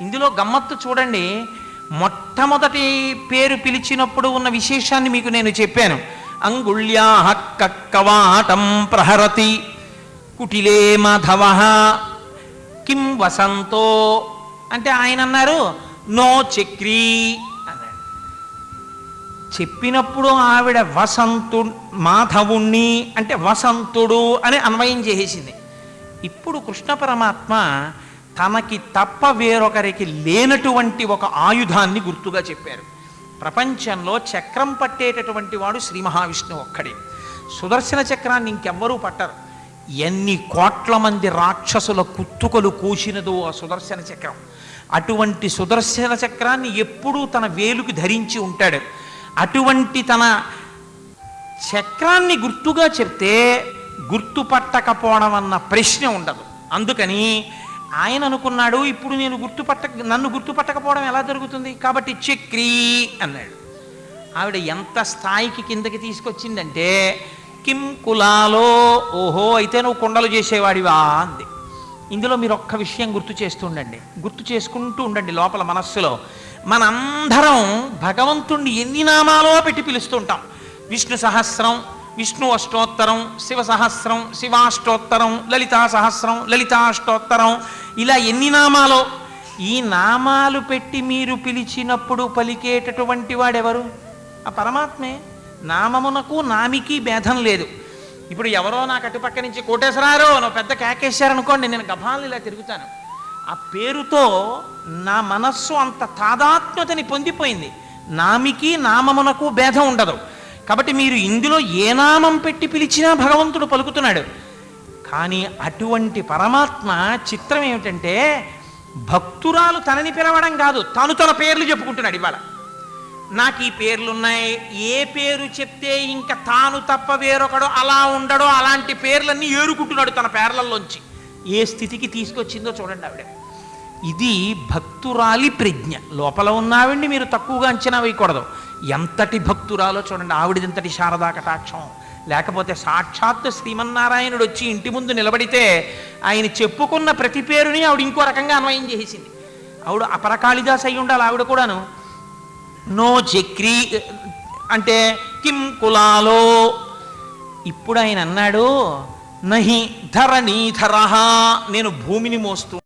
ఇందులో గమ్మత్తు చూడండి మొట్టమొదటి పేరు పిలిచినప్పుడు ఉన్న విశేషాన్ని మీకు నేను చెప్పాను. అంగుళ్యాహ కక్కవాటం ప్రహరతి కుటిలే మాధవ కిం వసంతో అంటే ఆయన అన్నారు నో చక్రీ అన్నాడు చెప్పినప్పుడు ఆవిడ వసంతు మాధవుణ్ణి అంటే వసంతుడు అని అన్వయం చేసేసింది. ఇప్పుడు కృష్ణ పరమాత్మ తనకి తప్ప వేరొకరికి లేనటువంటి ఒక ఆయుధాన్ని గుర్తుగా చెప్పారు. ప్రపంచంలో చక్రం పట్టేటటువంటి వాడు శ్రీ మహావిష్ణువు ఒక్కడే. సుదర్శన చక్రాన్ని ఇంకెవ్వరూ పట్టరు. ఎన్ని కోట్ల మంది రాక్షసుల కుత్తుకలు కూసినదో ఆ సుదర్శన చక్రం. అటువంటి సుదర్శన చక్రాన్ని ఎప్పుడూ తన వేలుకి ధరించి ఉంటాడు. అటువంటి తన చక్రాన్ని గుర్తుగా చెప్తే గుర్తుపట్టకపోవడం అన్న ప్రశ్న ఉండదు. అందుకని ఆయన అనుకున్నాడు ఇప్పుడు నేను గుర్తుపట్ట నన్ను గుర్తుపట్టకపోవడం ఎలా జరుగుతుంది? కాబట్టి చక్రీ అన్నాడు. ఆవిడ ఎంత స్థాయికి కిందకి తీసుకొచ్చిందంటే కిం కులాలో ఓహో అయితే నువ్వు కుండలు చేసేవాడివా అంది. ఇందులో మీరు ఒక్క విషయం గుర్తు చేస్తుండండి గుర్తు చేసుకుంటూ ఉండండి లోపల మనస్సులో. మనందరం భగవంతుణ్ణి ఎన్ని నామాలో పెట్టి పిలుస్తుంటాం విష్ణు సహస్రం విష్ణు అష్టోత్తరం శివ సహస్రం శివాష్టోత్తరం లలితా సహస్రం లలితాష్టోత్తరం ఇలా ఎన్ని నామాలో? ఈ నామాలు పెట్టి మీరు పిలిచినప్పుడు పలికేటటువంటి వాడెవరు? ఆ పరమాత్మే. నామమునకు నామికి భేదం లేదు. ఇప్పుడు ఎవరో నాకు అటుపక్క నుంచి కోటేశ్వరారో నువ్వు పెద్ద కేకేశారనుకోండి నేను గభాలను ఇలా తిరుగుతాను. ఆ పేరుతో నా మనస్సు అంత తాదాత్మ్యతని పొందిపోయింది. నామికి నామమునకు భేదం ఉండదు. కాబట్టి మీరు ఇందులో ఏ నామం పెట్టి పిలిచినా భగవంతుడు పలుకుతున్నాడు. కానీ అటువంటి పరమాత్మ చిత్రం ఏమిటంటే భక్తురాలు తనని పిలవడం కాదు తను తన పేర్లు చెప్పుకుంటున్నాడు ఇవాళ. నాకు ఈ పేర్లున్నాయి ఏ పేరు చెప్తే ఇంకా తాను తప్ప వేరొకడు అలా ఉండడో అలాంటి పేర్లన్నీ ఏరుకుంటున్నాడు తన పేర్లలోంచి. ఏ స్థితికి తీసుకొచ్చిందో చూడండి ఆవిడ. ఇది భక్తురాలి ప్రజ్ఞ. లోపల ఉన్నావండి మీరు తక్కువగా అంచనా వేయకూడదు. ఎంతటి భక్తురాలో చూడండి ఆవిడదింతటి శారదా కటాక్షం. లేకపోతే సాక్షాత్తు శ్రీమన్నారాయణుడు వచ్చి ఇంటి ముందు నిలబడితే ఆయన చెప్పుకున్న ప్రతి పేరుని ఆవిడ ఇంకో రకంగా అన్వయం చేసేసింది ఆవిడ అపరకాళిదాస్ అయి ఉండాలి ఆవిడ కూడాను. నో చక్రీ అంటే కిం కులాలో. ఇప్పుడు ఆయన అన్నాడు నహి ధరణీధర నేను భూమిని మోస్తూ